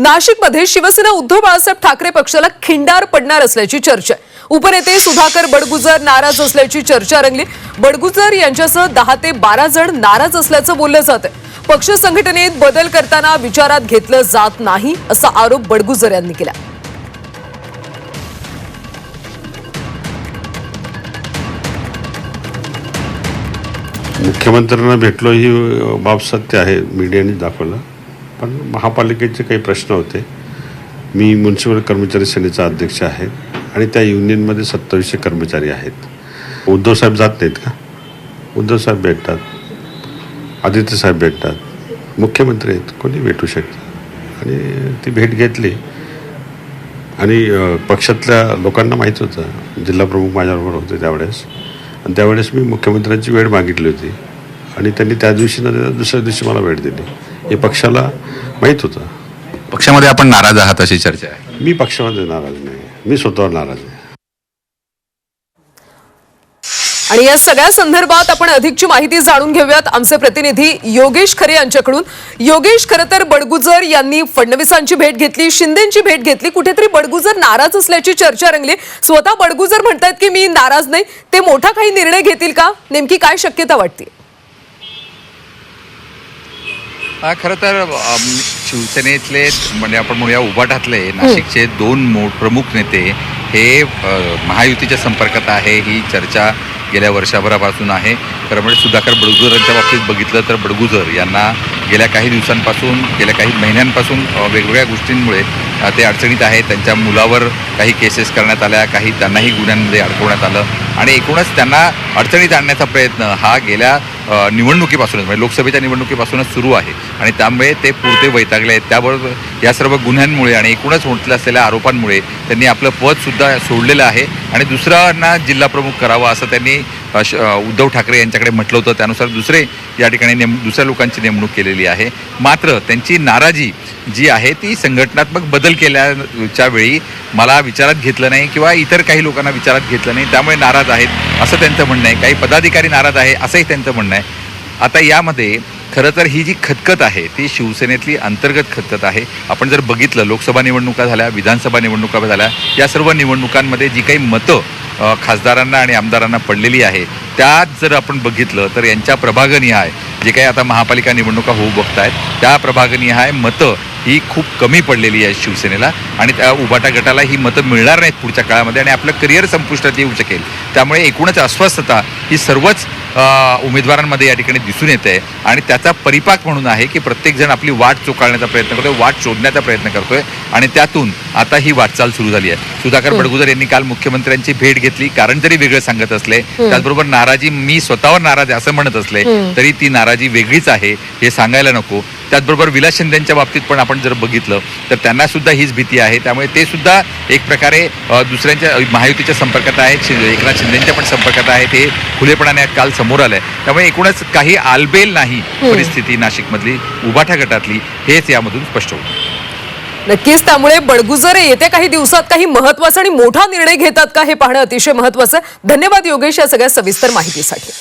नाशिकमध्ये शिवसेना उद्धव बाळासाहेब ठाकरे पक्षाला खिंडार पडणार असल्याची चर्चा आहे. उपनेते सुधाकर बडगुजर नाराज असल्याची चर्चा रंगली. बडगुजर यांच्यासह दहा ते बारा जण नाराज असल्याचं बोललं जात आहे. पक्ष संघटनेत बदल करताना विचारात घेतलं जात नाही असा आरोप बडगुजर यांनी केला. मुख्यमंत्र्यांना भेटलो ही बाब सत्य आहे मीडियाने दाखवलं. पण महापालिकेचे काही प्रश्न होते. मी म्युन्सिपल कर्मचारी सेनेचा अध्यक्ष आहे आणि त्या युनियनमध्ये सत्तावीसशे कर्मचारी आहेत. उद्धवसाहेब जात नाहीत का? उद्धवसाहेब भेटतात. आदित्य साहेब भेटतात. मुख्यमंत्री आहेत. कोणी भेटू शकतं आणि ती भेट घेतली. आणि पक्षातल्या लोकांना माहीत होतं. जिल्हाप्रमुख माझ्याबरोबर होते त्यावेळेस. आणि त्यावेळेस मी मुख्यमंत्र्यांची वेळ मागितली होती. आणि त्यांनी त्या दिवशी न दुसऱ्या दिवशी मला वेळ दिली. हे पक्षाला माहीत होतं. पक्षामध्ये आपण नाराज आहात अशी चर्चा आहे. मी पक्षामध्ये नाराज नाही. मी स्वतःवर नाराज आहे. आणि या सगळ्या संदर्भात आपण अधिकची माहिती जाणून घेऊयात. आमचे प्रतिनिधी योगेश खरे यांच्याकडून. योगेश खरं तर बडगुजर यांनी फडणवीसांची भेट घेतली शिंदेची भेट घेतली. कुठेतरी बडगुजर नाराज असल्याची चर्चा रंगली. स्वतः बडगुजर म्हणतात की मी नाराज नाही. ते मोठा काही निर्णय घेतील का? नेमकी काय शक्यता वाटते हा, खरं तर शिवसेनेतले म्हणजे आपण म्हणूया उभाटातले नाशिकचे दोन मो प्रमुख नेते हे महायुतीच्या संपर्कात आहे ही चर्चा गेल्या वर्षभरापासून आहे. खरं म्हणजे सुधाकर बडगुजर यांच्या बाबतीत बघितलं तर बडगुजर यांना गेल्या काही दिवसांपासून गेल्या काही महिन्यांपासून वेगवेगळ्या गोष्टींमुळे ते अडचणीत आहेत त्यांच्या मुलावर काही केसेस करण्यात आल्या काही त्यांनाही गुन्ह्यांमध्ये अडकवण्यात आलं. आणि एकूणच त्यांना अडचणीत आणण्याचा प्रयत्न हा गेल्या निवडणुकीपासूनच म्हणजे लोकसभेच्या निवडणुकीपासूनच सुरू आहे. आणि त्यामुळे ते पुरते वैतागले आहेत. त्याबरोबर या सर्व गुन्ह्यांमुळे आणि एकूणच होत असलेल्या आरोपांमुळे त्यांनी आपलं पदसुद्धा सोडलेलं आहे. आणि दुसऱ्यांना जिल्हाप्रमुख करावा असं त्यांनी उद्धव ठाकरे यांच्याकडे म्हटलं होतं. त्यानुसार दुसरे या ठिकाणी नेम दुसऱ्या लोकांची नेमणूक केलेली आहे. मात्र त्यांची नाराजी जी आहे ती संघटनात्मक बदल केल्याच्या वेळी मला विचारात घेतलं नाही किंवा इतर काही लोकांना विचारात घेतलं नाही. त्यामुळे नाराज आहेत असं त्यांचं म्हणणं आहे. काही पदाधिकारी नाराज आहे असंही त्यांचं म्हणणं आहे. आता यामध्ये खरं तर ही जी खतखत आहे ती शिवसेनेतली अंतर्गत खतखत आहे. आपण जर बघितलं लोकसभा निवडणुका झाल्या विधानसभा निवडणुका झाल्या या सर्व निवडणुकांमध्ये जी काही मतं खासदारांना आणि आमदारांना पडलेली आहे. त्यात जर आपण बघितलं तर यांच्या प्रभागनिहाय जे काही आता महापालिका निवडणुका होऊ बघतायत त्या प्रभागनिहाय मतं ही खूप कमी पडलेली आहे शिवसेनेला आणि त्या उभाटा गटाला ही मतं मिळणार नाहीत पुढच्या काळामध्ये आणि आपलं करिअर संपुष्टात येऊ शकेल. त्यामुळे एकूणच अस्वस्थता ही सर्वच उमेदवारांमध्ये या ठिकाणी दिसून येते आणि त्याचा परिपाक म्हणून आहे की प्रत्येकजण आपली वाट चोकाळण्याचा प्रयत्न करतोय वाट शोधण्याचा प्रयत्न करतोय. आणि त्यातून आता ही वाटचाल सुरू झाली आहे. सुधाकर बडगुजर यांनी काल मुख्यमंत्र्यांची भेट घेतली कारण जरी वेगळं सांगत असले त्याचबरोबर नाराजी मी स्वतःवर नाराज आहे असं म्हणत असले तरी ती नाराजी वेगळीच आहे हे सांगायला नको. त्याचबरोबर विलास शिंदेच्या बाबतीत पण आपण जर बघितलं तर त्यांना सुद्धा हीच भीती आहे. त्यामुळे ते सुद्धा एक प्रकारे दुसऱ्यांच्या महायुतीच्या संपर्कात आहेत एकनाथ शिंदेच्या पण संपर्कात आहेत. हे खुलेपणाने काल समोर आलंय. त्यामुळे एकूणच काही आलबेल नाही परिस्थिती नाशिकमधली उभाठा गटातली हेच यामधून स्पष्ट होतं. नक्कीच त्यामुळे बडगुजर येत्या काही दिवसात काही महत्त्वाचा आणि मोठा निर्णय घेतात का हे पाहणं अतिशय महत्वाचं. धन्यवाद योगेश या सगळ्या सविस्तर माहितीसाठी.